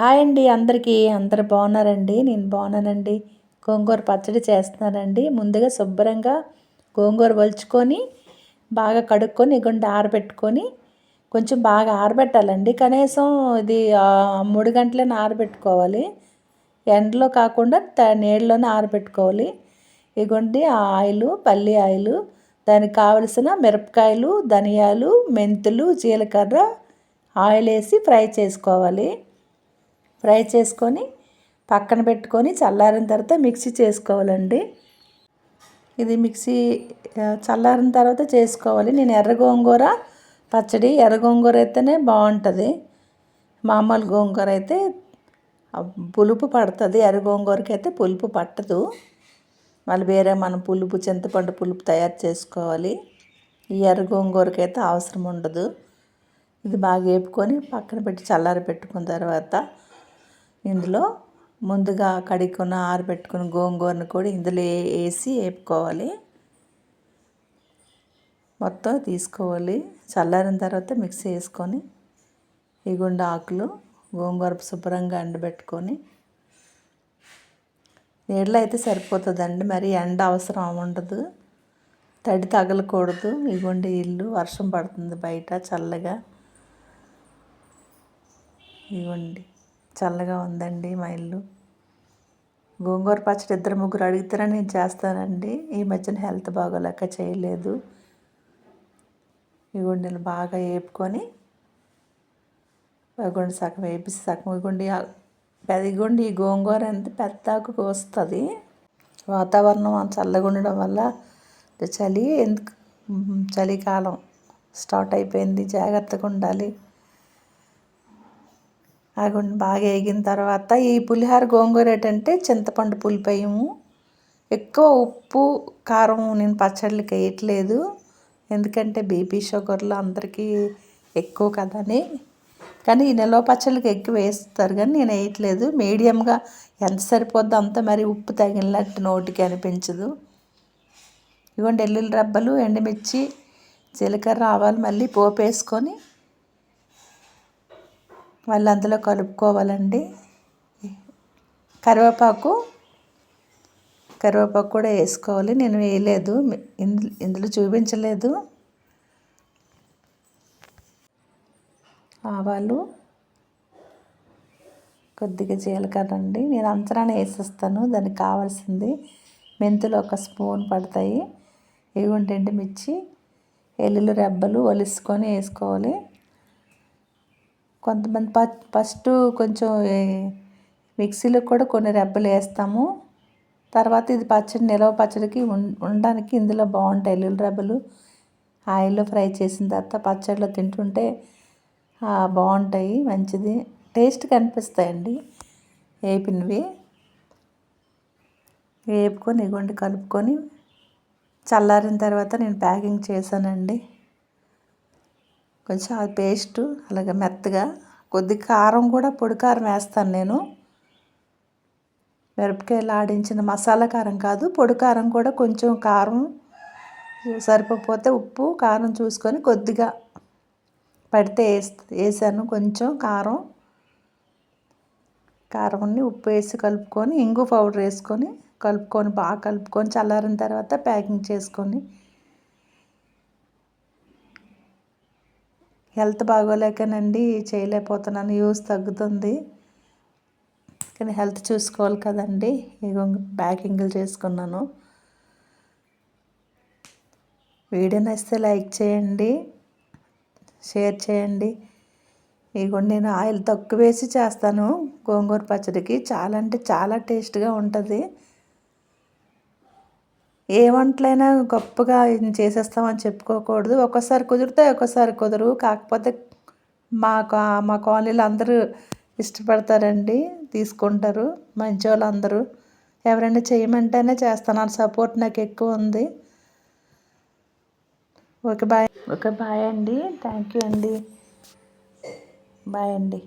Hi అండి అందరికీ. అందరు బాగున్నారండి? నేను బాగున్నానండి. గోంగూర పచ్చడి చేస్తున్నానండి. ముందుగా శుభ్రంగా గోంగూర వలుచుకొని బాగా కడుక్కొని గుండె ఆరబెట్టుకొని కొంచెం బాగా ఆరబెట్టాలండి. కనీసం ఇది మూడు గంటలనే ఆరబెట్టుకోవాలి. ఎండలో కాకుండా నీళ్ళలోనే ఆరబెట్టుకోవాలి. ఇగోండి ఆయిల్ పల్లి ఆయిల్ దానికి కావలసిన మిరపకాయలు ధనియాలు మెంతులు జీలకర్ర ఆయిల్ వేసి ఫ్రై చేసుకోవాలి. ఫ్రై చేసుకొని పక్కన పెట్టుకొని చల్లారిన తర్వాత మిక్సీ చేసుకోవాలండి. ఇది మిక్సీ చల్లారిన తర్వాత చేసుకోవాలి. నేను ఎర్ర గోంగూర పచ్చడి ఎర్ర గోంగూర అయితేనే బాగుంటుంది. మామూలు గోంగూర అయితే పులుపు పడుతుంది. ఎర్ర గోంగూరకి అయితే పులుపు పట్టదు. మళ్ళీ వేరే మనం పులుపు చింతపండు పులుపు తయారు చేసుకోవాలి. ఈ ఎర్ర గోంగూరకి అయితే అవసరం ఉండదు. ఇది బాగా వేపుకొని పక్కన పెట్టి చల్లారి పెట్టుకున్న తర్వాత ఇందులో ముందుగా కడుక్కున్న ఆరబెట్టుకున్న గోంగూరను కూడా ఇందులో వేసి వేపుకోవాలి. మొత్తం తీసుకోవాలి. చల్లారిన తర్వాత మిక్సీ వేసుకొని ఇగుండ ఆకులు గోంగూర శుభ్రంగా ఎండబెట్టుకొని నీడలో అయితే సరిపోతుందండి. మరి ఎండ అవసరం ఉండదు. తడి తగలకూడదు. ఇగుండి ఇల్లు వర్షం పడుతుంది బయట చల్లగా. ఇవ్వండి చల్లగా ఉందండి మా ఇల్లు. గోంగూర పచ్చడి ఇద్దరు ముగ్గురు అడిగితేనే నేను చేస్తానండి. ఈ మధ్యన హెల్త్ బాగోలేక చేయలేదు. ఈ గుండెలు బాగా వేపుకొని గుండె సగం వేపిసి సగం. గుండి పెదిగుండి ఈ గోంగూర ఎంత పెద్దాకు వస్తుంది వాతావరణం చల్లగా ఉండడం వల్ల చలి ఎందుకు చలికాలం స్టార్ట్ అయిపోయింది. జాగ్రత్తగా ఉండాలి. అవి బాగా వేగిన తర్వాత ఈ పులిహోర గోంగూర ఏంటంటే చింతపండు పులిపేయము. ఎక్కువ ఉప్పు కారం నేను పచ్చళ్ళకి వేయట్లేదు. ఎందుకంటే బీపీ షుగర్లు అందరికీ ఎక్కువ కదని. కానీ ఈ నిల్వ పచ్చళ్ళకి ఎక్కువ వేస్తారు కానీ నేను వేయట్లేదు. మీడియంగా ఎంత సరిపోద్దో అంత మరి ఉప్పు తగిలినట్టు నోటికి అనిపించదు. ఇవ్వండి ఎల్లుల్లి రబ్బలు ఎండుమిర్చి జీలకర్ర ఆవాలు మళ్ళీ పోపు వేసుకొని మళ్ళీ అందులో కలుపుకోవాలండి. కరివేపాకు కరివేపాకు కూడా వేసుకోవాలి. నేను వేయలేదు. ఇందులో చూపించలేదు. ఆవాలు కొద్దిగా జీలకర్ర అండి నేను అంచనాన్ని వేసేస్తాను. దానికి కావాల్సింది మెంతులు ఒక స్పూన్ పడతాయి. ఇవి మిర్చి ఎల్లుల్లి రెబ్బలు ఒలుసుకొని వేసుకోవాలి. కొంతమంది ఫస్ట్ కొంచెం మిక్సీలో కూడా కొన్ని రెబ్బలు వేస్తాము తర్వాత ఇది పచ్చడి నిలవ పచ్చడికి ఉండడానికి ఇందులో బాగుంటాయి ఎల్లుల్లి రెబ్బలు. ఆయిల్లో ఫ్రై చేసిన తర్వాత పచ్చడిలో తింటుంటే బాగుంటాయి మంచిది. టేస్ట్ కనిపిస్తాయండి. వేపినవి వేపుకొని ఇగోండి కలుపుకొని చల్లారిన తర్వాత నేను ప్యాకింగ్ చేశానండి. కొంచెం అది పేస్ట్ అలాగే మెత్తగా కొద్ది కారం కూడా పొడి కారం వేస్తాను నేను. మిరపకాయలు ఆడించిన మసాలా కారం కాదు పొడి కారం కూడా కొంచెం కారం సరిపోతే ఉప్పు కారం చూసుకొని కొద్దిగా పడితే వేసాను కొంచెం కారం. కారంని ఉప్పు వేసి కలుపుకొని ఇంగు పౌడర్ వేసుకొని కలుపుకొని బాగా కలుపుకొని చల్లారిన తర్వాత ప్యాకింగ్ చేసుకొని హెల్త్ బాగోలేకనండి చేయలేకపోతున్నాను యూస్ తగ్గుతుంది. కానీ హెల్త్ చూసుకోవాలి కదండి. ఇగో ప్యాకింగ్లు చేసుకున్నాను. వీడియో నచ్చితే లైక్ చేయండి షేర్ చేయండి. ఇదిగోండి నేను ఆయిల్ తక్కువ వేసి చేస్తాను. గోంగూర పచ్చడికి చాలా అంటే చాలా టేస్ట్గా ఉంటుంది. ఏ వంటలైనా గొప్పగా చేసేస్తామని చెప్పుకోకూడదు. ఒక్కోసారి కుదిరితే ఒక్కోసారి కుదరు కాకపోతే మా మా కాలనీలో అందరూ ఇష్టపడతారండి. తీసుకుంటారు. మంచి వాళ్ళు అందరూ ఎవరైనా చేయమంటేనే చేస్తాను. ఆ సపోర్ట్ నాకు ఎక్కువ ఉంది. Okay bye. ఓకే బాయ్ అండి. థ్యాంక్ యూ అండి. బాయ్ అండి.